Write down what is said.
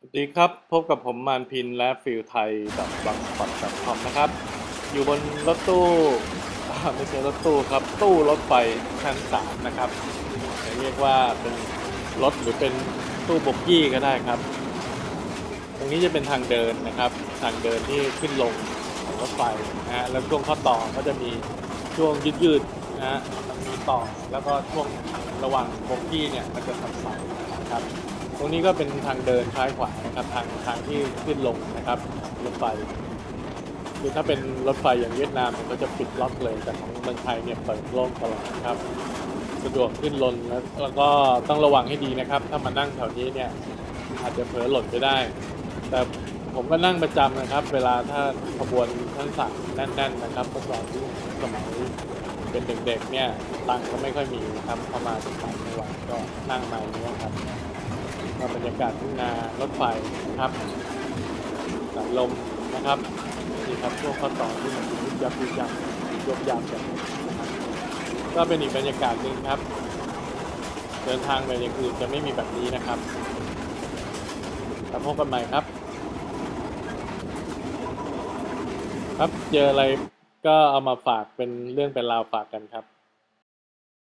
สวัสดีครับ พบกับผมมานพินและฟิลไทยกับบางสปอตคอมนะครับ อยู่บนรถตู้ไม่ใช่รถตู้ครับ ตู้รถไฟชั้นสามนะครับจะเรียกว่าเป็นรถหรือเป็นตู้บกกี้ก็ได้ครับ ตรงนี้จะเป็นทางเดินนะครับ ทางเดินที่ขึ้นลงของรถไฟนะฮะแล้วช่วงข้อต่อก็จะมีช่วงยืดๆนะฮะมีต่อแล้วก็ช่วงระหว่างบกกี้เนี่ยมันจะสับสนนะครับ ตรงนี้ก็เป็นทางเดินซ้ายขวานะครับทางทางที่ขึ้นลงนะครับรถไฟคือถ้าเป็นรถไฟอย่างเวียดนามมันก็จะปิดล็อกเลยแต่ของเมืองไทยเนี่ยเปิดโล่งตลอดนะครับ สะดวกขึ้นลงแล้วแล้วก็ต้องระวังให้ดีนะครับ ถ้ามานั่งแถวนี้เนี่ยอาจจะเผลอหล่นไปได้ แต่ผมก็นั่งประจำนะครับ เวลาถ้าขบวนทั้งสามแน่น ๆ นะครับเมื่อก่อนที่สมัยเป็นเด็กๆเนี่ยตังก็ไม่ค่อยมีนะครับเข้ามาจากต่างจังหวัดก็นั่งมาอย่างนี้ยครับ ก็บรรยากาศทุ่งนารถไฟนะครับสายลมนะครับนี่ครับช่วงข้อต่อที่มันยุบยับยุบยับยุบยับกันก็เป็นอีกบรรยากาศหนึ่งครับ เดินทางไปอย่างอื่นจะไม่มีแบบนี้นะครับแล้วพบกันใหม่ครับ ครับเจออะไรก็เอามาฝากเป็นเรื่องเป็นราวฝากกันครับ